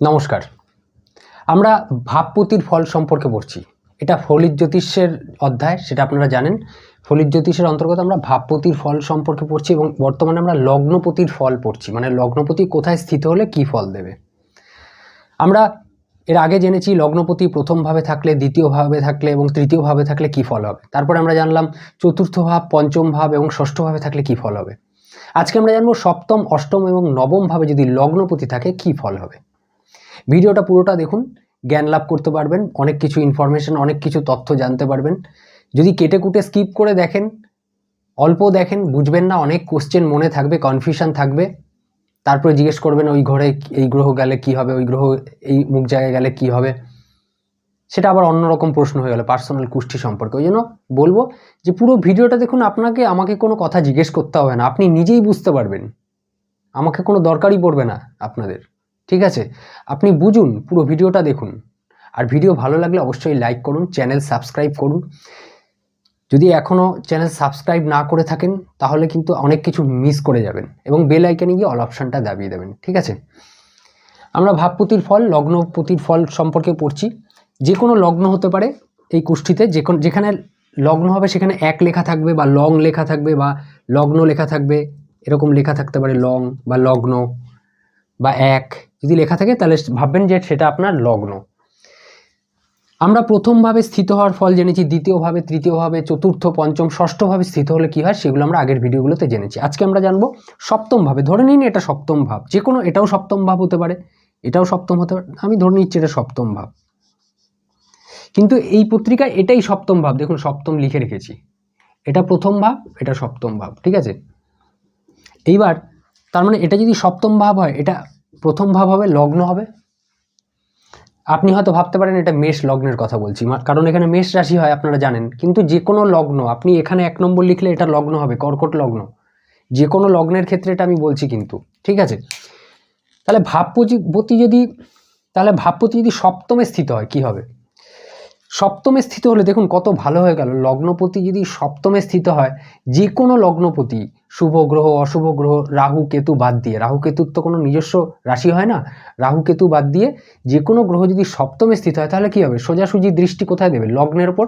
নমস্কার। আমরা ভাবপতির ফল সম্পর্কে পড়ছি। এটা ফলিত জ্যোতিষের অধ্যায়, সেটা আপনারা জানেন। ফলিত জ্যোতিষের অন্তর্গত আমরা ভাবপতির ফল সম্পর্কে পড়ছি এবং বর্তমানে আমরা লগ্নপতির ফল পড়ছি। মানে লগ্নপতি কোথায় স্থিত হলে কি ফল দেবে? আমরা এর আগে জেনেছি লগ্নপতি প্রথমভাবে থাকলে, দ্বিতীয়ভাবে থাকলে এবং তৃতীয়ভাবে থাকলে কি ফল হবে। তারপরে আমরা জানলাম চতুর্থ ভাব, পঞ্চম ভাব এবং ষষ্ঠভাবে থাকলে কি ফল হবে। আজকে আমরা জানব সপ্তম, অষ্টম এবং নবম ভাবে যদি লগ্নপতি থাকে, কি ফল হবে? ভিডিওটা পুরোটা দেখুন, জ্ঞান লাভ করতে পারবেন, অনেক কিছু ইনফরমেশন অনেক কিছু তথ্য জানতে পারবেন। যদি কেটে কুটে স্কিপ করে দেখেন, অল্প দেখেন, বুঝবেন না, অনেক কোশ্চেন মনে থাকবে কনফিউশন থাকবে। তারপরে জিজ্ঞেস করবেন, ওই ঘরে এই গ্রহ গেলে কি হবে? ওই গ্রহ এই মুখ জায়গায় গেলে কি হবে? সেটা আবার অন্যরকম প্রশ্ন হয়ে গেল পার্সোনাল কুষ্টি সম্পর্কে। ওই জন্য বলব যে পুরো ভিডিওটা দেখুন, আপনাকে, আমাকে কোনো কথা জিজ্ঞেস করতে হবে না। আপনি নিজেই বুঝতে পারবেন। আমাকে কোনো দরকারই পড়বে না আপনাদের। ঠিক আছে? আপনি বুঝুন, পুরো ভিডিওটা দেখুন। আর ভিডিও ভালো লাগলে অবশ্যই লাইক করুন চ্যানেল সাবস্ক্রাইব করুন। যদি এখনও চ্যানেল সাবস্ক্রাইব না করে থাকেন, তাহলে কিন্তু অনেক কিছু মিস করে যাবেন এবং বেল আইকনে গিয়ে অল অপশানটা দাবিয়ে দেবেন, ঠিক আছে? আমরা ভাবপতির ফল, লগ্নপতির ফল সম্পর্কে পড়ছি। যে কোনো লগ্ন হতে পারে এই কুষ্ঠিতে, যে কোনো, যেখানে লগ্ন হবে সেখানে এক লেখা থাকবে বা লং লেখা থাকবে বা লগ্ন লেখা থাকবে। এরকম লেখা থাকতে পারে লং বা লগ্ন বা এক। যদি লেখা থাকে, তাহলে ভাববেন যে সেটা আপনার লগ্ন। আমরা প্রথমভাবে স্থিত হওয়ার ফল জেনেছি, দ্বিতীয়ভাবে, তৃতীয়ভাবে, চতুর্থ, পঞ্চম, ষষ্ঠভাবে স্থিত হলে কী হয়, সেগুলো আমরা আগের ভিডিওগুলোতে জেনেছি। আজকে আমরা জানব সপ্তমভাবে। ধরে নিন এটা সপ্তম ভাব যে কোনো এটাও সপ্তম ভাব হতে পারে, এটাও সপ্তম হতে পারে। আমি ধরে নিচ্ছি এটা সপ্তম ভাব কিন্তু এই পত্রিকায় এটাই সপ্তম ভাব দেখুন, সপ্তম লিখে রেখেছি। এটা প্রথম ভাব এটা সপ্তম ভাব ঠিক আছে? এইবার, তার মানে এটা যদি সপ্তম ভাব হয়, এটা প্রথম ভাব হবে লগ্ন হবে। আপনি হয়তো ভাবতে পারেন এটা মেষ লগ্নের কথা বলছি কারণ এখানে মেষ রাশি হয়, আপনারা জানেন। কিন্তু যে কোনো লগ্ন, আপনি এখানে এক নম্বর লিখলে এটা লগ্ন হবে, কর্কট লগ্ন। যে কোনো লগ্নের ক্ষেত্রে এটা আমি বলছি কিন্তু, ঠিক আছে? তাহলে ভাবপতি যদি তাহলে ভাবপতি যদি সপ্তমে স্থিত হয়, কি হবে? সপ্তমে স্থিত হলে দেখুন কত ভালো হয়ে গেল। লগ্নপতি যদি সপ্তমে স্থিত হয় যে কোনো লগ্নপতি, শুভ গ্রহ, অশুভ গ্রহ, রাহু, কেতু বাদ দিয়ে, রাহু, কেতুর তো কোনো নিজস্ব রাশি হয় না। রাহু, কেতু বাদ দিয়ে যে কোনো গ্রহ যদি সপ্তমে স্থিত হয়, তাহলে কী হবে? সোজাসুজি দৃষ্টি কোথায় দেবে? লগ্নের ওপর?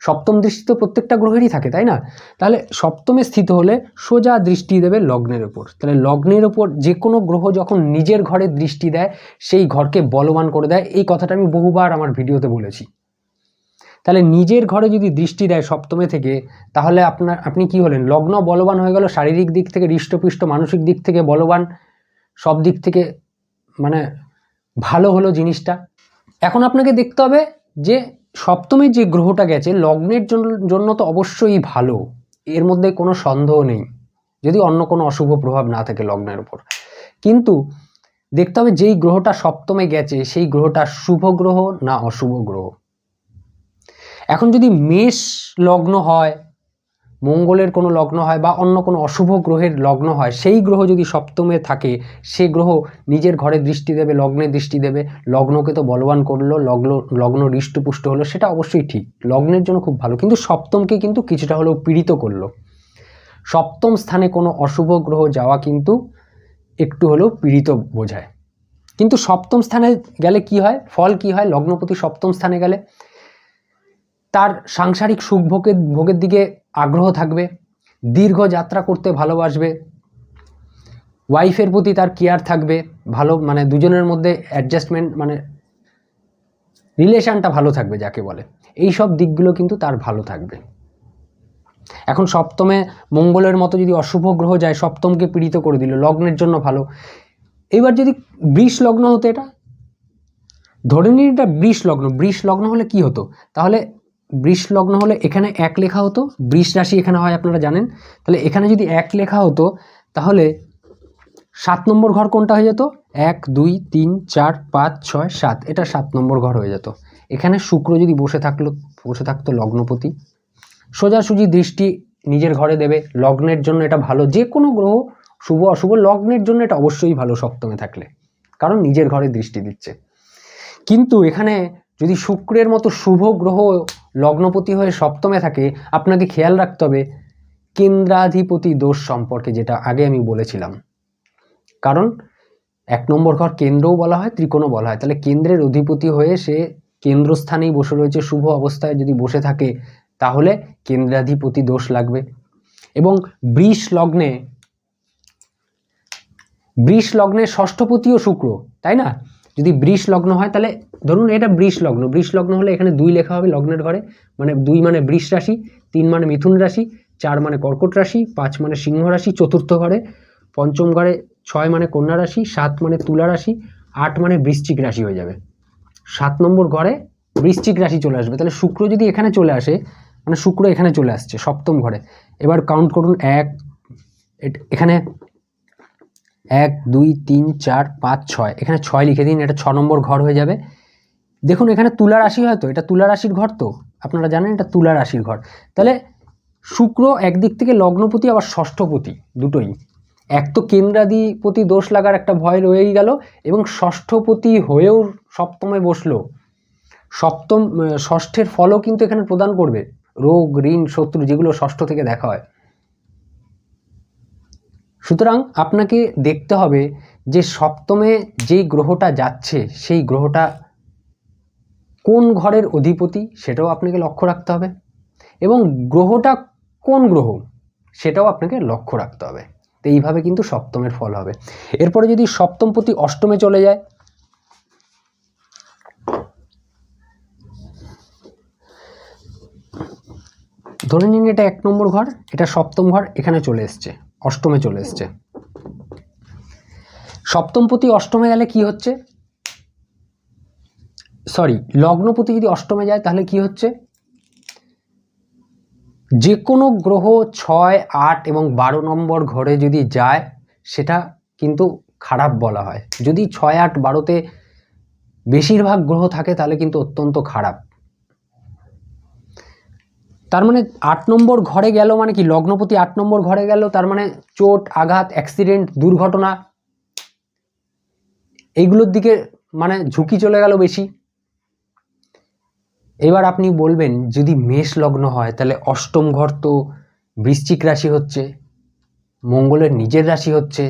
সপ্তম দৃষ্টি তো প্রত্যেকটা গ্রহেরই থাকে, তাই না? তাহলে সপ্তমে স্থিত হলে সোজা দৃষ্টি দেবে লগ্নের ওপর। তাহলে লগ্নের ওপর যে কোনো গ্রহ যখন নিজের ঘরে দৃষ্টি দেয়, সেই ঘরকে বলবান করে দেয়, এই কথাটা আমি বহুবার আমার ভিডিওতে বলেছি। তাহলে নিজের ঘরে যদি দৃষ্টি দেয় সপ্তমে থেকে, তাহলে আপনার, আপনি কি হলেন? লগ্ন বলবান হয়ে গেল, শারীরিক দিক থেকে হৃষ্টপুষ্ট, মানসিক দিক থেকে বলবান, সব দিক থেকে মানে ভালো হলো জিনিসটা। এখন আপনাকে দেখতে হবে যে সপ্তমে যে গ্রহটা গেছে, লগ্নের জন্য- তো অবশ্যই ভালো। এর মধ্যে কোনো সন্দেহ নেই, যদি অন্য কোনো অশুভ প্রভাব না থাকে লগ্নের উপর। কিন্তু দেখতে হবে যেই গ্রহটা সপ্তমে গেছে, সেই গ্রহটা শুভ গ্রহ না অশুভ গ্রহ। এখন যদি মেষ লগ্ন হয় মঙ্গলের কোনো লগ্ন হয় বা অন্য কোনো অশুভ গ্রহের লগ্ন হয়, সেই গ্রহ যদি সপ্তমে থাকে, সে গ্রহ নিজের ঘরে দৃষ্টি দেবে, লগ্নে দৃষ্টি দেবে, লগ্নকে তো বলবান করল, লগ্ন লগ্ন হৃষ্টপুষ্ট হলো, সেটা অবশ্যই ঠিক। লগ্নের জন্য খুব ভালো। কিন্তু সপ্তমকে কিন্তু কিছুটা হলেও পীড়িত করল। সপ্তম স্থানে কোনো অশুভ গ্রহ যাওয়া কিন্তু একটু হলেও পীড়িত বোঝায়। কিন্তু সপ্তম স্থানে গেলে কি হয়? ফল কি হয়? লগ্নপতি সপ্তম স্থানে গেলে তার সাংসারিক সুখ ভোগের ভোগের দিকে আগ্রহ থাকবে, দীর্ঘ যাত্রা করতে ভালোবাসবে ওয়াইফের প্রতি তার কেয়ার থাকবে, ভালো মানে দুজনের মধ্যে অ্যাডজাস্টমেন্ট মানে রিলেশনটা ভালো থাকবে যাকে বলে। এই সব দিকগুলো কিন্তু তার ভালো থাকবে। এখন সপ্তমে মঙ্গলের মতো যদি অশুভ গ্রহ যায়, সপ্তমকে পীড়িত করে দিল, লগ্নের জন্য ভালো। এবার যদি বৃষ লগ্ন হতো এটা, ধরে নিন এটা বৃষ লগ্ন বৃষ লগ্ন হলে কি হতো? তাহলে বৃষ লগ্ন হলে এখানে এক লেখা হতো বৃষ রাশি এখানে হয় আপনারা জানেন। তাহলে এখানে যদি এক লেখা হতো, তাহলে সাত নম্বর ঘর কোনটা হয়ে যেত? এক, দুই, তিন, চার, পাঁচ, ছয়, সাত। এটা সাত নম্বর ঘর হয়ে যেত। এখানে শুক্র যদি বসে থাকল, বসে থাকতো লগ্নপতি। সোজাসুজি দৃষ্টি নিজের ঘরে দেবে, লগ্নের জন্য এটা ভালো। যে কোনো গ্রহ শুভ অশুভ, লগ্নের জন্য এটা অবশ্যই ভালো সপ্তমে থাকলে। কারণ নিজের ঘরে দৃষ্টি দিচ্ছে। কিন্তু এখানে যদি শুক্রের মতো শুভ গ্রহ লগ্নপতি হয়ে সপ্তমে থাকে, আপনাকে খেয়াল রাখতে হবে, কেন্দ্রাধিপতি দোষ সম্পর্কে যেটা আগে আমি বলেছিলাম। কারণ এক নম্বর ঘর কেন্দ্রও বলা হয়, ত্রিকোণও বলা হয়। তাহলে কেন্দ্রের অধিপতি হয়ে সে কেন্দ্রস্থানেই বসে রয়েছে, শুভ অবস্থায় যদি বসে থাকে, তাহলে কেন্দ্রাধিপতি দোষ লাগবে। এবং বৃষ লগ্নে বৃষ লগ্নে ষষ্ঠপতি ও শুক্র, তাই না? যদি বৃষ লগ্ন হয়, তাহলে ধরুন এটা বৃষ লগ্ন বৃষ লগ্ন হলে এখানে দুই লেখা হবে লগ্নের ঘরে। মানে দুই মানে বৃষ রাশি, তিন মানে মিথুন রাশি, চার মানে কর্কট রাশি, পাঁচ মানে সিংহ রাশি, চতুর্থ ঘরে। পঞ্চম ঘরে ছয় মানে কন্যা রাশি, সাত মানে তুলা রাশি, আট মানে বৃশ্চিক রাশি হয়ে যাবে। সাত নম্বর ঘরে বৃশ্চিক রাশি চলে আসবে। তাহলে শুক্র যদি এখানে চলে আসে মানে শুক্র এখানে চলে আসছে সপ্তম ঘরে। এবার কাউন্ট করুন এক এখানে এক, দুই, তিন, চার, পাঁচ, ছয়। এখানে ছয় লিখে দিন, এটা ছ নম্বর ঘর হয়ে যাবে। দেখুন, এখানে তুলা রাশি হয়তো এটা তুলা রাশির ঘর তো? আপনারা জানেন এটা তুলা রাশির ঘর। তাহলে শুক্র একদিক থেকে লগ্নপতি, আবার ষষ্ঠপতি দুটোই। এক তো কেন্দ্রাধিপতি দোষ লাগার একটা ভয় রয়েই গেল, এবং ষষ্ঠপতি হয়েও সপ্তমে বসল। সপ্তম ষষ্ঠের ফলও কিন্তু এখানে প্রদান করবে। রোগ, ঋণ, শত্রু, যেগুলো ষষ্ঠ থেকে দেখা হয়। সুতরাং আপনাকে দেখতে হবে যে সপ্তমে যেই গ্রহটা যাচ্ছে, সেই গ্রহটা কোন ঘরের অধিপতি সেটাও আপনাকে লক্ষ্য রাখতে হবে এবং গ্রহটা কোন গ্রহ সেটাও আপনাকে লক্ষ্য রাখতে হবে। তো এইভাবে কিন্তু সপ্তমের ফল হবে। এরপরে যদি সপ্তম প্রতি অষ্টমে চলে যায়, ধরে নিন এটা এক নম্বর ঘর, এটা সপ্তম ঘর, এখানে চলে এসছে। অষ্টমে চলে এসছে। সপ্তমপতি অষ্টমে গেলে কি হচ্ছে? সরি লগ্নপতি যদি অষ্টমে যায়, তাহলে কি হচ্ছে? যে কোনো গ্রহ ছয়, আট এবং বারো নম্বর ঘরে যদি যায়, সেটা কিন্তু খারাপ বলা হয়। যদি ছয়, আট, বারোতে বেশিরভাগ গ্রহ থাকে, তাহলে কিন্তু অত্যন্ত খারাপ। তার মানে আট নম্বর ঘরে গেল মানে কি? লগ্নপতি আট নম্বর ঘরে গেল, তার মানে চোট, আঘাত অ্যাক্সিডেন্ট দুর্ঘটনা, এইগুলোর দিকে মানে ঝুঁকি চলে গেল বেশি। এবার আপনি বলবেন, যদি মেষ লগ্ন হয়, তাহলে অষ্টম ঘর তো বৃশ্চিক রাশি হচ্ছে, মঙ্গলের নিজের রাশি হচ্ছে,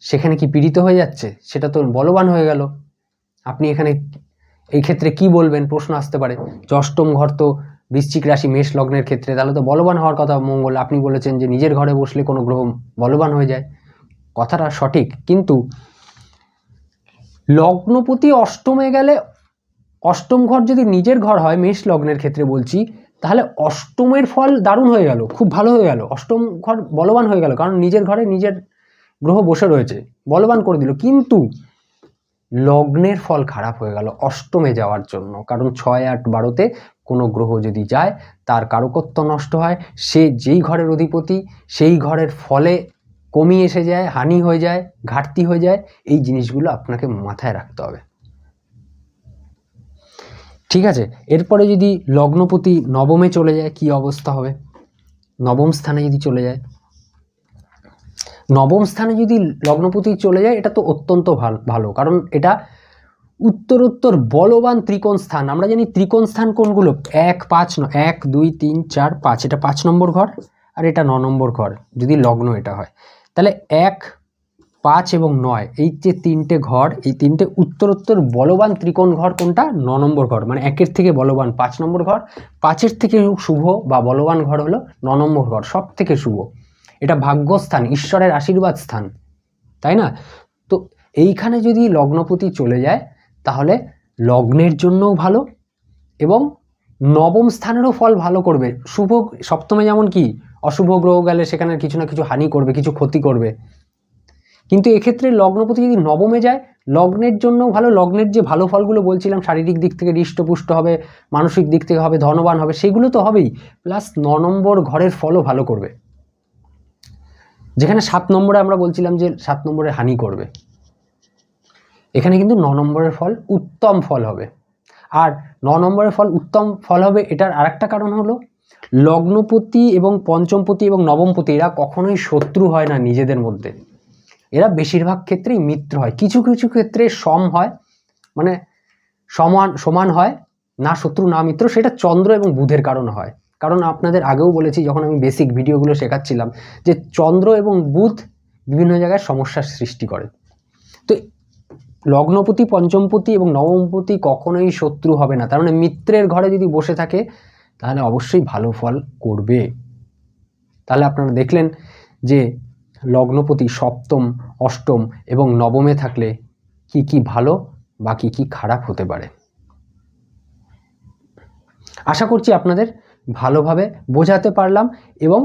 সেখানে কি পীড়িত হয়ে যাচ্ছে? সেটা তো বলবান হয়ে গেল। আপনি এখানে এই ক্ষেত্রে কি বলবেন? প্রশ্ন আসতে পারে। যে অষ্টম ঘর তো বৃশ্চিক রাশি মেষ লগ্নের ক্ষেত্রে, তাহলে তো বলবান হওয়ার কথা মঙ্গল। আপনি বলেছেন যে নিজের ঘরে বসলে কোনো গ্রহ বলবান হয়ে যায়। কথাটা সঠিক, কিন্তু লগ্নপতি অষ্টমে গেলে অষ্টম ঘর যদি নিজের ঘর হয়, মেষ লগ্নের ক্ষেত্রে বলছি, তাহলে অষ্টমের ফল দারুণ হয়ে গেল, খুব ভালো হয়ে গেল। অষ্টম ঘর বলবান হয়ে গেল, কারণ নিজের ঘরে নিজের গ্রহ বসে রয়েছে, বলবান করে দিল। কিন্তু লগ্নের ফল খারাপ হয়ে গেল অষ্টমে যাওয়ার জন্য। কারণ ছয় আট বারোতে কোনো গ্রহ যদি যায়, তার কারকত্ব নষ্ট হয়, সে যেই ঘরের অধিপতি, সেই ঘরের ফলে কমি এসে যায়, হানি হয়ে যায়, ঘাটতি হয়ে যায়, এই জিনিসগুলো আপনাকে মাথায় রাখতে হবে। ঠিক আছে, এরপরে যদি লগ্নপতি নবমে চলে যায়, কি অবস্থা হবে? নবম স্থানে যদি চলে যায় নবম স্থানে যদি লগ্নপতি চলে যায়, এটা তো অত্যন্ত ভালো ভালো। কারণ এটা উত্তরোত্তর বলবান ত্রিকোণ স্থান। আমরা জানি ত্রিকোণ স্থান কোনগুলো? এক, পাঁচ ন, এক, দুই, তিন, চার, পাঁচ। এটা পাঁচ নম্বর ঘর আর এটা ন নম্বর ঘর, যদি লগ্ন এটা হয়। তাহলে এক, পাঁচ এবং নয়, এই যে তিনটে ঘর, এই তিনটে উত্তরোত্তর বলবান ত্রিকোণ ঘর কোনটা? ন নম্বর ঘর। মানে একের থেকে বলবান পাঁচ নম্বর ঘর। পাঁচের থেকে শুভ বা বলবান ঘর হলো ন নম্বর ঘর সব থেকে শুভ। এটা ভাগ্যস্থান, ঈশ্বরের আশীর্বাদ স্থান, তাই না? তো এইখানে যদি লগ্নপতি চলে যায়, তাহলে লগ্নের জন্যও ভালো এবং নবম স্থানেরও ফল ভালো করবে। শুভ, সপ্তমে যেমন কি, অশুভ গ্রহ গেলে সেখানে কিছু না কিছু হানি করবে, কিছু ক্ষতি করবে। কিন্তু এক্ষেত্রে লগ্নপতি যদি নবমে যায়, লগ্নের জন্য ভালো, লগ্নের যে ভালো ফলগুলো বলছিলাম, শারীরিক দিক থেকে হৃষ্টপুষ্ট হবে, মানসিক দিক থেকে হবে, ধনবান হবে, সেগুলো তো হবেই। প্লাস ন নম্বর ঘরের ফলও ভালো করবে। যেখানে সাত নম্বরে আমরা বলছিলাম যে সাত নম্বরে হানি করবে। এখানে কিন্তু ন নম্বরের ফল উত্তম ফল হবে। আর ন নম্বরের ফল উত্তম ফল হবে এটার আরেকটা কারণ হলো, লগ্নপতি এবং পঞ্চমপতি এবং নবমপতি এরা কখনোই শত্রু হয় না নিজেদের মধ্যে। এরা বেশিরভাগ ক্ষেত্রেই মিত্র হয়। কিছু কিছু ক্ষেত্রে সম হয় মানে সমান সমান হয়, না শত্রু, না মিত্র, সেটা চন্দ্র এবং বুধের কারণে হয়। কারণ আপনাদের আগেও বলেছি, যখন আমি বেসিক ভিডিওগুলো শেখাচ্ছিলাম, যে চন্দ্র এবং বুধ বিভিন্ন জায়গায় সমস্যার সৃষ্টি করে। তো লগ্নপতি, পঞ্চমপতি এবং নবমপতি কখনোই শত্রু হবে না। তার মানে মিত্রের ঘরে যদি বসে থাকে, তাহলে অবশ্যই ভালো ফল করবে। তাহলে আপনারা দেখলেন যে লগ্নপতি সপ্তম, অষ্টম এবং নবমে থাকলে কি কি ভালো, বা কি কি খারাপ হতে পারে। আশা করছি আপনাদের ভালোভাবে বোঝাতে পারলাম এবং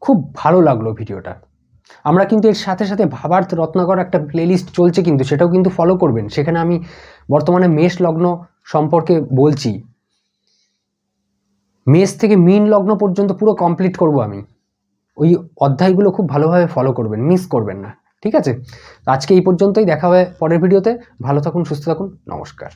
খুব ভালো লাগল ভিডিওটা। আমরা কিন্তু এর সাথে সাথে ভাবার্থ রত্নাকর একটা প্লেলিস্ট চলছে কিন্তু সেটাও কিন্তু ফলো করবেন। সেখানে আমি বর্তমানে মেষ লগ্ন সম্পর্কে বলছি। মেষ থেকে মিন লগ্ন পর্যন্ত পুরো কমপ্লিট করব আমি। ওই অধ্যায়গুলো খুব ভালোভাবে ফলো করবেন মিস করবেন না। ঠিক আছে? আজকে এই পর্যন্তই, দেখা হবে পরের ভিডিওতে। ভালো থাকুন, সুস্থ থাকুন, নমস্কার।